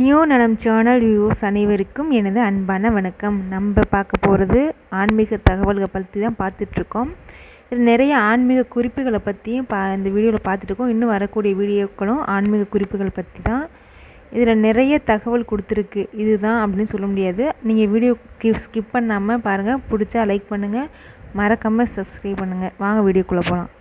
New நலம் channel views அனைவருக்கும் எனது அன்பான வணக்கம். நம்ம பார்க்க போகிறது ஆன்மீக தகவல்களை பற்றி தான் பார்த்துட்ருக்கோம். இது நிறைய ஆன்மீக குறிப்புகளை பற்றியும் பா இந்த வீடியோவில் பார்த்துட்ருக்கோம். இன்னும் வரக்கூடிய வீடியோக்களும் ஆன்மீக குறிப்புகள் பற்றி தான். இதில் நிறைய தகவல் கொடுத்துருக்கு. இதுதான் அப்படின்னு சொல்ல முடியாது. நீங்கள் வீடியோ ஸ்கிப் பண்ணாமல் பாருங்கள் பிடிச்சா லைக் பண்ணுங்கள் மறக்காமல் சப்ஸ்கிரைப் பண்ணுங்கள் வாங்க வீடியோக்குள்ளே போகலாம்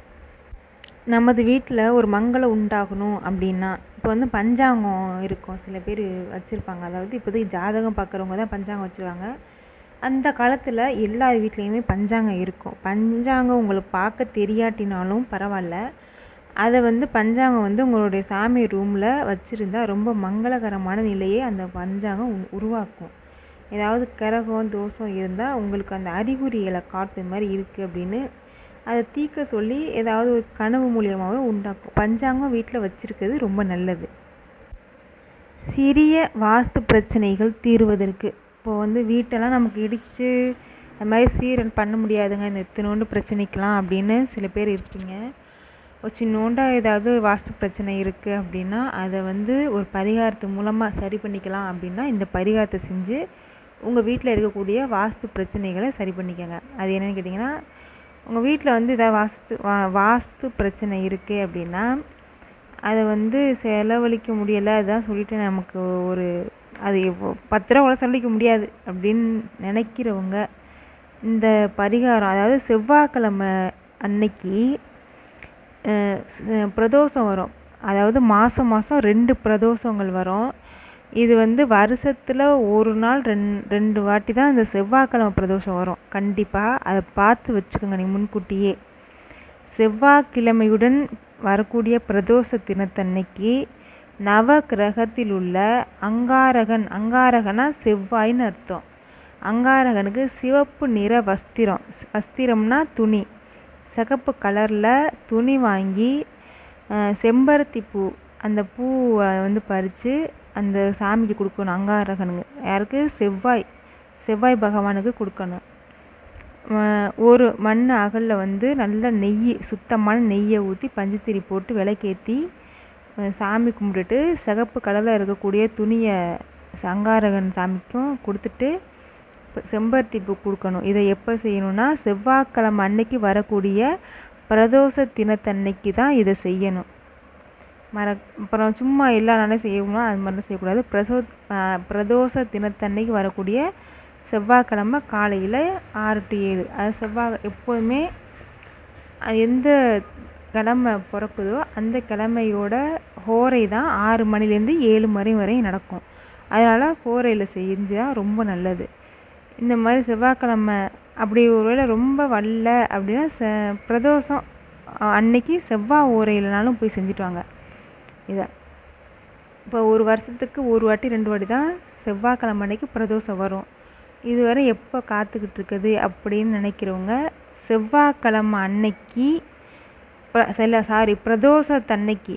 நமது வீட்டில் ஒரு மங்களம் உண்டாகணும் அப்படின்னா இப்போ வந்து பஞ்சாங்கம் இருக்கும். சில பேர் வச்சுருப்பாங்க. அதாவது இப்போதைக்கு ஜாதகம் பார்க்குறவங்க தான் பஞ்சாங்கம் வச்சுருவாங்க. அந்த காலத்தில் எல்லா வீட்லேயுமே பஞ்சாங்கம் இருக்கும். பஞ்சாங்கம் உங்களுக்கு பார்க்க தெரியாட்டினாலும் பரவாயில்ல. அதை வந்து பஞ்சாங்கம் வந்து உங்களுடைய சாமி ரூமில் வச்சுருந்தா ரொம்ப மங்களகரமான நிலையை அந்த பஞ்சாங்கம் உ- உருவாக்கும். ஏதாவது கரகம் தோஷம் இருந்தால் உங்களுக்கு அந்த அறிகுறிகளை காட்டுற மாதிரி இருக்குது அப்படின்னு அதை தீர்க்க சொல்லி ஏதாவது ஒரு கனவு மூலியமாகவே உண்டாக்கும். பஞ்சாங்கம் வீட்டில் வச்சுருக்கிறது ரொம்ப நல்லது. சிறிய வாஸ்து பிரச்சனைகள் தீர்வதற்கு. இப்போ வந்து வீட்டெல்லாம் நமக்கு இடித்து அந்த மாதிரி சீரன் பண்ண முடியாதுங்க இந்த இத்தினோண்டு பிரச்சனைக்கெலாம் அப்படின்னு சில பேர் இருக்கீங்க ஒரு சின்னோண்டா ஏதாவது வாஸ்து பிரச்சனை இருக்குது அப்படின்னா அதை வந்து ஒரு பரிகாரத்து மூலமாக சரி பண்ணிக்கலாம் அப்படின்னா இந்த பரிகாரத்தை செஞ்சு உங்கள் வீட்டில் இருக்கக்கூடிய வாஸ்து பிரச்சனைகளை சரி பண்ணிக்கோங்க. அது என்னென்னு கேட்டிங்கன்னா உங்கள் வீட்டில் வந்து ஏதாவது வாஸ்து வா வாஸ்து பிரச்சனை இருக்குது அப்படின்னா அதை வந்து செலவழிக்க முடியலை அதான் சொல்லிவிட்டு நமக்கு ஒரு அது எவ்வளோ- பத்து ரூபா கூட செலவழிக்க முடியாது அப்படின்னு நினைக்கிறவங்க இந்த பரிகாரம் அதாவது செவ்வாய்க்கிழமை அன்னைக்கு பிரதோஷம் வரும். அதாவது மாதம் மாதம் ரெண்டு பிரதோஷங்கள் வரும். இது வந்து வருஷத்தில் ஒரு நாள் ரெண் ரெண்டு வாட்டி தான் இந்த செவ்வாய்க்கிழமை பிரதோஷம் வரும். கண்டிப்பாக அதை பார்த்து வச்சுக்கோங்க நீ முன்கூட்டியே. செவ்வாய்க்கிழமையுடன் வரக்கூடிய பிரதோஷ தினத்தன்னைக்கு நவ கிரகத்தில் உள்ள அங்காரகன் அங்காரகனா செவ்வாய்ன்னு அர்த்தம். அங்காரகனுக்கு சிவப்பு நிற வஸ்திரம் வஸ்திரம்னா துணி. சிகப்பு கலரில் துணி வாங்கி செம்பருத்தி பூ அந்த பூவை வந்து பறித்து அந்த சாமிக்கு கொடுக்கணும் அங்காரகனுக்கு. யாருக்கு? செவ்வாய். செவ்வாய் பகவானுக்கு கொடுக்கணும். ஒரு மண் அகலில் வந்து நல்ல நெய் சுத்தமான நெய்யை ஊற்றி பஞ்சுத்திரி போட்டு விளக்கேற்றி சாமி கும்பிட்டுட்டு சிகப்பு கலரில் இருக்கக்கூடிய துணியை அங்காரகன் சாமிக்கும் கொடுத்துட்டு செம்பருத்தி பூ கொடுக்கணும். இதை எப்போ செய்யணும்னா செவ்வாய்க்கிழமை அன்னைக்கு வரக்கூடிய பிரதோஷ தினத்தன்னைக்கு தான் இதை செய்யணும். மற அப்புறம் சும்மா எல்லா நாளும் செய்யணும்னா அது மாதிரிலாம் செய்யக்கூடாது. பிரசோ பிரதோஷ தினத்தன்னைக்கு வரக்கூடிய செவ்வாய்க்கிழமை காலையில் ஆறு டு ஏழு. அது செவ்வாய் எப்போதுமே அது எந்த கிழமை பிறக்குதோ அந்த கிழமையோட ஹோரை தான் ஆறு மணிலேருந்து ஏழு மணி வரையும் நடக்கும். அதனால் ஹோரையில் செஞ்சால் ரொம்ப நல்லது. இந்த மாதிரி செவ்வாய்க்கிழமை அப்படி ஒருவேளை ரொம்ப வரல அப்படின்னா ச பிரதோஷம் அன்னைக்கு செவ்வாய் ஓரையிலனாலும் போய் செஞ்சுட்டு வாங்க. இதை. இப்போ ஒரு வருஷத்துக்கு ஒரு வாட்டி ரெண்டு வாட்டி தான் செவ்வாய்க்கிழமை அன்னைக்கு பிரதோஷம் வரும். இதுவரை எப்போ காத்துக்கிட்டு இருக்குது அப்படின்னு நினைக்கிறவங்க செவ்வாய்க்கிழமை அன்னைக்கு சில சாரி பிரதோஷத்தன்னைக்கு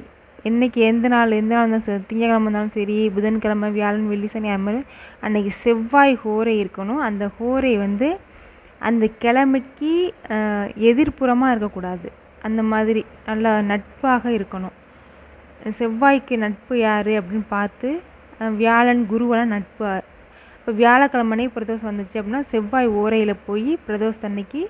என்றைக்கு எந்த நாள் எந்த நாள் இருந்தாலும் சரி திங்கக்கிழமை இருந்தாலும் சரி புதன்கிழமை வியாழன் வெள்ளி சனி அது மாதிரி அன்றைக்கி செவ்வாய் ஹோரை இருக்கணும். அந்த ஹோரை வந்து அந்த கிழமைக்கு எதிர்ப்புறமாக இருக்கக்கூடாது. அந்த மாதிரி நல்லா நட்பாக இருக்கணும். செவ்வாய்க்கு நட்பு யார் அப்படின்னு பார்த்து வியாழன் குருவெல்லாம் நட்பு இப்போ வியாழக்கிழமனே பிரதோஷம் வந்துச்சு அப்படின்னா செவ்வாய் ஓரையில் போய் பிரதோஷ அன்னைக்கு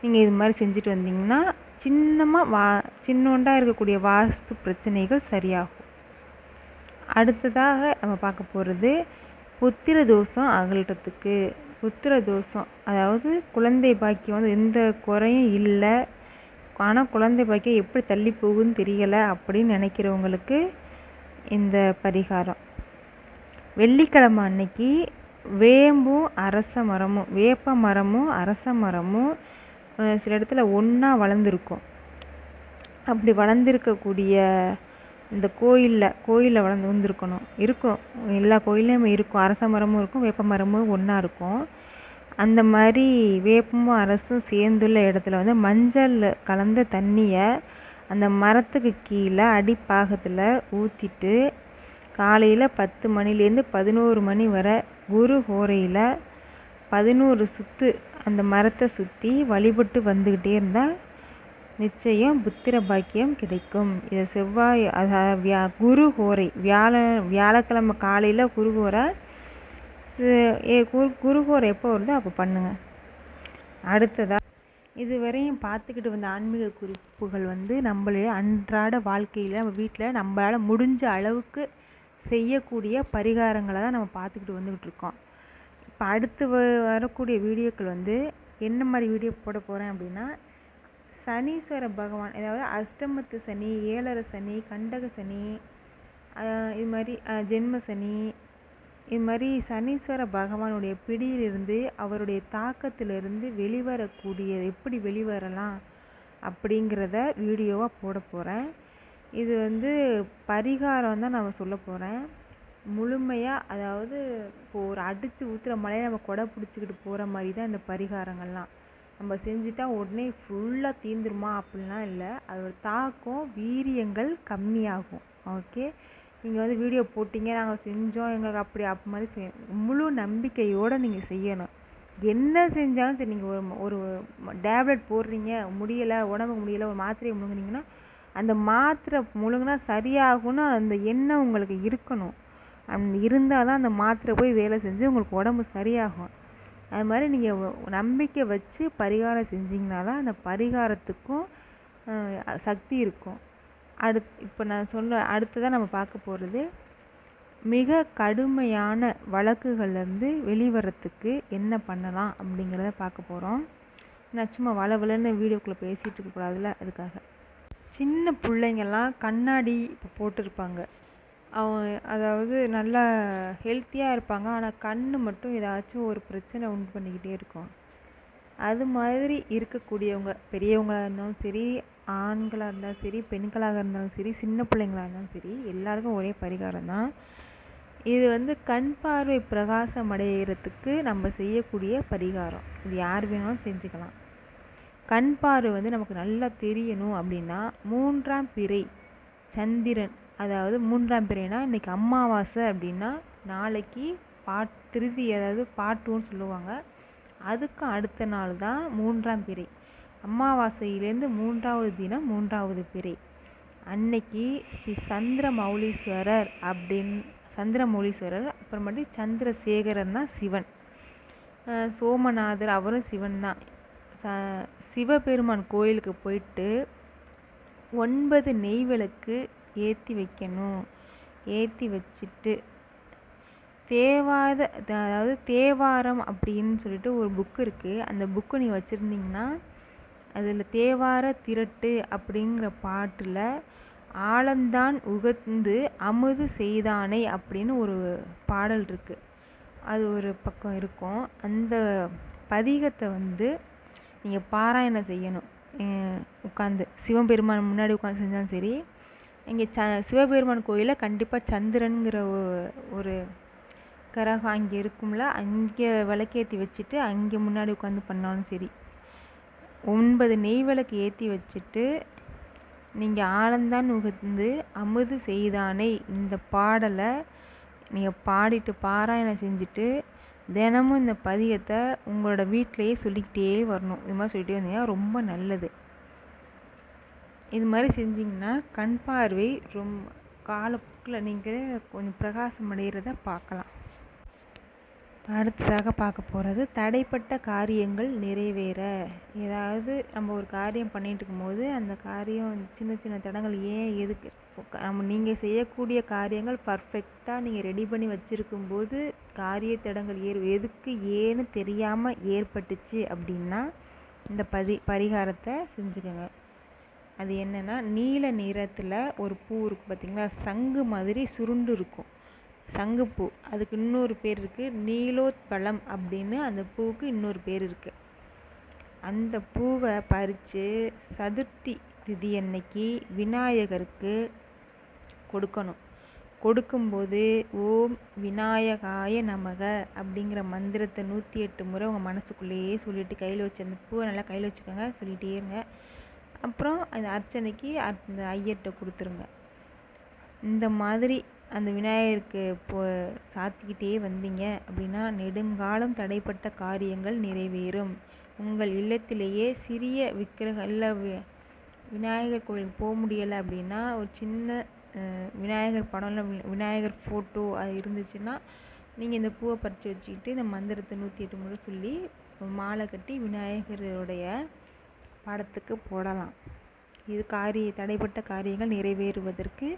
நீங்கள் இது மாதிரி செஞ்சுட்டு வந்தீங்கன்னா சின்னமாக வா சின்னோண்டாக இருக்கக்கூடிய வாஸ்து பிரச்சனைகள் சரியாகும். அடுத்ததாக நம்ம பார்க்க போகிறது புத்திர தோஷம் அகல்றதுக்கு புத்திர தோஷம் அதாவது குழந்தை பாக்கியம் வந்து எந்த குறையும் இல்லை ஆனால் குழந்தை பாக்கியம் எப்படி தள்ளி போகுதுன்னு தெரியலை அப்படின்னு நினைக்கிறவங்களுக்கு இந்த பரிகாரம். வெள்ளிக்கிழமை அன்னைக்கு வேம்பும் அரச மரமும் வேப்ப மரமும் அரச மரமும் சில இடத்துல ஒன்றா வளர்ந்துருக்கும். அப்படி வளர்ந்துருக்கக்கூடிய இந்த கோயிலில் கோயிலில் வளர்ந்து வந்திருக்கணும். இருக்கும். எல்லா கோயிலையும் இருக்கும். அரச மரமும் இருக்கும் வேப்ப மரமும் ஒன்றா இருக்கும். அந்த மாதிரி வேப்பமும் அரசும் சேர்ந்துள்ள இடத்துல வந்து மஞ்சள் கலந்த தண்ணியை அந்த மரத்துக்கு கீழே அடிப்பாகத்தில் ஊற்றிட்டு காலையில் பத்து மணிலேருந்து பதினோரு மணி வரை குரு ஹோரையில் பதினோரு சுற்று அந்த மரத்தை சுற்றி வழிபட்டு வந்துக்கிட்டே இருந்தால் நிச்சயம் புத்திர பாக்கியம் கிடைக்கும். இதை செவ்வாய் அதாவது வியா குரு ஹோரை வியாழ வியாழக்கிழமை காலையில் குரு ஹோரை ஏ குரு குரு எப்போ வருதோ அப்போ பண்ணுங்கள் அடுத்ததாக இதுவரையும் பார்த்துக்கிட்டு வந்த ஆன்மீக குறிப்புகள் வந்து நம்மளுடைய அன்றாட வாழ்க்கையில் நம்ம வீட்டில் நம்மளால் முடிஞ்ச அளவுக்கு செய்யக்கூடிய பரிகாரங்களை தான் நம்ம பார்த்துக்கிட்டு வந்துக்கிட்டு இருக்கோம். இப்போ அடுத்து வ வரக்கூடிய வீடியோக்கள் வந்து என்ன மாதிரி வீடியோ போட போகிறேன் அப்படின்னா சனீஸ்வர பகவான் அதாவது அஷ்டமத்து சனி ஏழரை சனி கண்டக சனி இது மாதிரி ஜென்ம சனி இது மாதிரி சனீஸ்வர பகவானுடைய பிடியிலிருந்து அவருடைய தாக்கத்திலிருந்து வெளிவரக்கூடிய எப்படி வெளிவரலாம் அப்படிங்கிறத வீடியோவாக போட போகிறேன் இது வந்து பரிகாரம் தான் நான் சொல்ல போகிறேன் முழுமையாக அதாவது இப்போ ஒரு அடித்து ஊற்றுற மழையை நம்ம கொடை பிடிச்சிக்கிட்டு போகிற மாதிரி தான் இந்த பரிகாரங்கள்லாம். நம்ம செஞ்சுட்டா உடனே ஃபுல்லாக தீந்துருமா அப்படிலாம் இல்லை. அதோட தாக்கம் வீரியங்கள் கம்மியாகும். ஓகே நீங்கள் வந்து வீடியோ போட்டிங்க நாங்கள் செஞ்சோம் எங்களுக்கு அப்படி அப்படி மாதிரி செய்ய முழு நம்பிக்கையோடு நீங்கள் செய்யணும். என்ன செஞ்சாலும் சரி நீங்கள் ஒரு ஒரு டேப்லெட் போடுறீங்க முடியலை உடம்புக்கு முடியலை ஒரு மாத்திரையை முழுங்குனீங்கன்னா அந்த மாத்திரை முழுங்கினா சரியாகும்னு அந்த எண்ணம் உங்களுக்கு இருக்கணும். அந்த இருந்தால் தான் அந்த மாத்திரை போய் வேலை செஞ்சு உங்களுக்கு உடம்பு சரியாகும். அது மாதிரி நீங்கள் நம்பிக்கை வச்சு பரிகாரம் செஞ்சிங்கன்னா தான் அந்த பரிகாரத்துக்கும் சக்தி இருக்கும். அடுத் இப்போ நான் சொன்ன அடுத்ததாக நம்ம பார்க்க போகிறது மிக கடுமையான வழக்குகள்லேருந்து வெளிவரத்துக்கு என்ன பண்ணலாம் அப்படிங்கிறத பார்க்க போகிறோம் நான் சும்மா வளவலன்னு வீடியோக்குள்ளே பேசிகிட்டு இருக்கக்கூடாதுல அதுக்காக. சின்ன பிள்ளைங்கெல்லாம் கண்ணாடி இப்போ போட்டிருப்பாங்க. அவங்க அதாவது நல்லா ஹெல்த்தியாக இருப்பாங்க. ஆனால் கண் மட்டும் ஏதாச்சும் ஒரு பிரச்சனை உண்டு பண்ணிக்கிட்டே இருக்கும். அது மாதிரி இருக்கக்கூடியவங்க பெரியவங்களாக இருந்தாலும் சரி ஆண்களாக இருந்தாலும் சரி பெண்களாக இருந்தாலும் சரி சின்ன பிள்ளைங்களாக இருந்தாலும் சரி எல்லாருக்கும் ஒரே பரிகாரம் தான். இது வந்து கண் பார்வை பிரகாசம் அடையிறதுக்கு நம்ம செய்யக்கூடிய பரிகாரம். இது யார் வேணாலும் செஞ்சுக்கலாம். கண் பார்வை வந்து நமக்கு நல்லா தெரியணும் அப்படின்னா மூன்றாம் பிறை சந்திரன். அதாவது மூன்றாம் பிறைனா இன்றைக்கி அமாவாசை அப்படின்னா நாளைக்கு பாட் திருதி அதாவது பாட்டுன்னு சொல்லுவாங்க. அதுக்கு அடுத்த நாள் தான் மூன்றாம் பிறை. அமாவாசையிலேருந்து மூன்றாவது தினம் மூன்றாவது பிறை. அன்னைக்கு ஸ்ரீ சந்திரமௌலீஸ்வரர் அப்படின் சந்திரமௌலீஸ்வரர் அப்புறமேட்டு சந்திரசேகரன் தான் சிவன். சோமநாதர் அவரும் சிவன் தான். ச சிவபெருமான் கோயிலுக்கு போயிட்டு ஒன்பது நெய் விளக்கு ஏற்றி வைக்கணும். ஏற்றி வச்சுட்டு தேவாத அதாவது தேவாரம் அப்படின்னு சொல்லிட்டு ஒரு புக்கு இருக்குது அந்த புக்கு நீ வச்சுருந்தீங்கன்னா அதில் தேவார திரட்டு அப்படிங்கிற பாட்டில் ஆலந்தான் உகந்து அமுது செய்தானை அப்படின்னு ஒரு பாடல் இருக்குது அது ஒரு பக்கம் இருக்கும். அந்த பதிகத்தை வந்து நீங்கள் பாராயணம் செய்யணும். உட்காந்து சிவபெருமான் முன்னாடி உட்காந்து செஞ்சாலும் சரி இங்கே ச சிவபெருமான் கோயிலில் கண்டிப்பாக சந்திரனுங்கிற ஒரு கரகம் அங்கே இருக்கும்ல அங்கே விளக்கேற்றி வச்சுட்டு அங்கே முன்னாடி உட்காந்து பண்ணாலும் சரி. ஒன்பது நெய் விளக்கு ஏற்றி வச்சுட்டு நீங்கள் ஆனந்தான் உகந்து அமுது செய்தானை இந்த பாடலை நீங்கள் பாடிட்டு பாராயணம் செஞ்சுட்டு தினமும் இந்த பதிகத்தை உங்களோட வீட்டிலையே சொல்லிக்கிட்டே வரணும். இது மாதிரி சொல்லிகிட்டே வந்தீங்கன்னா ரொம்ப நல்லது. இது மாதிரி செஞ்சிங்கன்னா கண் பார்வை ரொம்ப காலப்போக்கில் நீங்கள் கொஞ்சம் பிரகாசம் அடைகிறத பார்க்கலாம். அடுத்ததாக பார்க்க போகிறது தடைப்பட்ட காரியங்கள் நிறைவேற. ஏதாவது நம்ம ஒரு காரியம் பண்ணிட்டு இருக்கும்போது அந்த காரியம் சின்ன சின்ன தடங்கள் ஏன் எதுக்கு? நம்ம நீங்கள் செய்யக்கூடிய காரியங்கள் பர்ஃபெக்டாக நீங்கள் ரெடி பண்ணி வச்சுருக்கும்போது காரிய தடங்கள் ஏறு எதுக்கு ஏன்னு தெரியாமல் ஏற்பட்டுச்சு அப்படின்னா இந்த பதி பரிகாரத்தை செஞ்சுக்கோங்க. அது என்னென்னா நீல நிறத்தில் ஒரு பூ இருக்குது பார்த்தீங்களா சங்கு மாதிரி சுருண்டு இருக்கும். சங்குப்பூ. அதுக்கு இன்னொரு பேர் இருக்குது நீலோத்பலம் அப்படின்னு அந்த பூவுக்கு இன்னொரு பேர் இருக்குது அந்த பூவை பறித்து சதுர்த்தி திதி அன்னைக்கு விநாயகருக்கு கொடுக்கணும். கொடுக்கும்போது ஓம் விநாயகாய நமக அப்படிங்கிற மந்திரத்தை நூற்றி எட்டு முறை உங்கள் மனசுக்குள்ளேயே சொல்லிட்டு கையில் வச்சு அந்த பூவை நல்லா கையில் வச்சுக்கோங்க சொல்லிகிட்டே இருங்க. அப்புறம் அந்த அர்ச்சனைக்கு அந்த ஐயர்கிட்ட கொடுத்துருங்க. இந்த மாதிரி அந்த விநாயகருக்கு போ சாத்திக்கிட்டே வந்தீங்க அப்படின்னா நெடுங்காலம் தடைப்பட்ட காரியங்கள் நிறைவேறும். உங்கள் இல்லத்திலேயே சிறிய விக்கிரகம் இல்லை வி- விநாயகர் கோயிலுக்கு போக முடியலை அப்படின்னா ஒரு சின்ன விநாயகர் படம்ல விநாயகர் ஃபோட்டோ அது இருந்துச்சுன்னா நீங்கள் இந்த பூவை பறித்து வச்சுக்கிட்டு இந்த மந்திரத்தை நூற்றி எட்டு முறை சொல்லி மாலை கட்டி விநாயகருடைய படத்துக்கு போடலாம். இது காரிய தடைப்பட்ட காரியங்கள் நிறைவேறுவதற்கு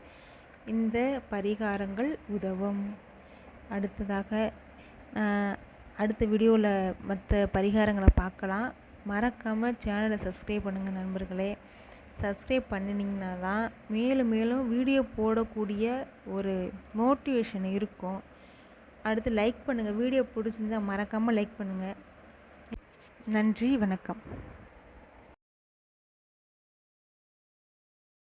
இந்த பரிகாரங்கள் உதவும். அடுத்ததாக அடுத்த வீடியோவில் மற்ற பரிகாரங்களை பார்க்கலாம் மறக்காமல் சேனலை சப்ஸ்கிரைப் பண்ணுங்கள் நண்பர்களே. சப்ஸ்கிரைப் பண்ணினீங்கன்னா தான் மேலும் மேலும் வீடியோ போடக்கூடிய ஒரு மோட்டிவேஷன் இருக்கும். அடுத்து லைக் பண்ணுங்கள் வீடியோ பிடிச்சிருந்தா மறக்காமல் லைக் பண்ணுங்கள் நன்றி வணக்கம்.